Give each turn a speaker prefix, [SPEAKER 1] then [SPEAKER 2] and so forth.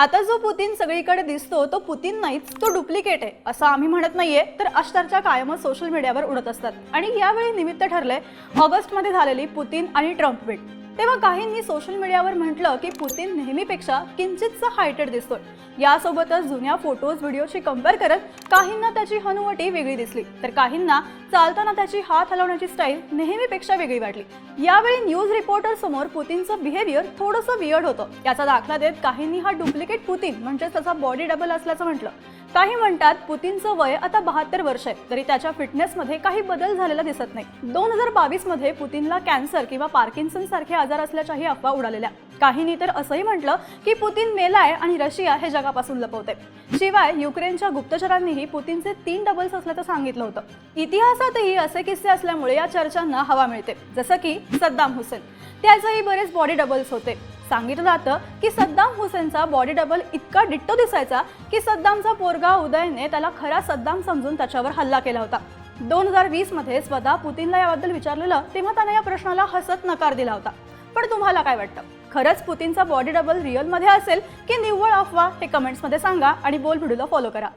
[SPEAKER 1] आता जो पुतीन सगळीकडे दिसतो तो पुतीन नाहीच तो डुप्लिकेट आहे. असं आम्ही म्हणत नाहीये तर अष्टरच्या कायमच सोशल मीडियावर उडत असतात. आणि यावेळी निमित्त ठरलंय ऑगस्टमध्ये झालेली पुतीन आणि ट्रम्प भेट. तेव्हा काहींनी सोशल मीडियावर म्हटलं की पुतीन नेहमीपेक्षा किंचितचा हायटेड दिसतोय. यासोबतच जुन्या फोटोज व्हिडिओशी कंपेअर करत काहींना त्याची हनुवटी वेगळी दिसली. तर काहींना चालताना त्याची हात हलवण्याची स्टाईल नेहमीपेक्षा वेगळी वाटली. यावेळी न्यूज रिपोर्टर समोर पुतीनचं बिहेवियर थोडंसं वियर्ड होतं. याचा दाखला देत काहींनी हा डुप्लिकेट पुतीन म्हणजेच त्याचा बॉडी डबल असल्याचं म्हटलं. काही म्हणतात पुतीनचं वय आता बहात्तर वर्ष आहे तरी त्याच्या फिटनेसमध्ये काही बदल झालेला दिसत नाही. दोन हजार बावीसमध्ये पुतीनला कॅन्सर किंवा पार्किन्सन सारखे आजार असल्याच्याही अफवा उडालेल्या. काहींनी तर असंही म्हटलं की पुतीन मेलाय आणि रशिया हे जगापासून लपवते शिवाय युक्रेनच्या गुप्तचरांनीही पुतीनचे तीन डबल्स असल्याचं सांगितलं होतं. इतिहासातही असे किस्से असल्यामुळे या चर्चांना हवा मिळते जसं की सद्दाम हुसेन. त्याचंही बरेच बॉडी डबल्स होते. सांगितलं जातं की सद्दाम हुसेनचा बॉडी डबल इतका डिट्टो दिसायचा की सद्दामचा पोरगा उदयने त्याला खरा सद्दाम समजून त्याच्यावर हल्ला केला होता. दोन हजार वीसमध्ये स्वतः पुतीनला याबद्दल विचारलेलं तेव्हा त्याने या प्रश्नाला हसत नकार दिला होता. पण तुम्हाला काय वाटतं? खरंच पुतीनचा बॉडी डबल रिअलमध्ये असेल की निव्वळ अफवा? हे कमेंट्समध्ये सांगा आणि बोल व्हिडिओला फॉलो करा.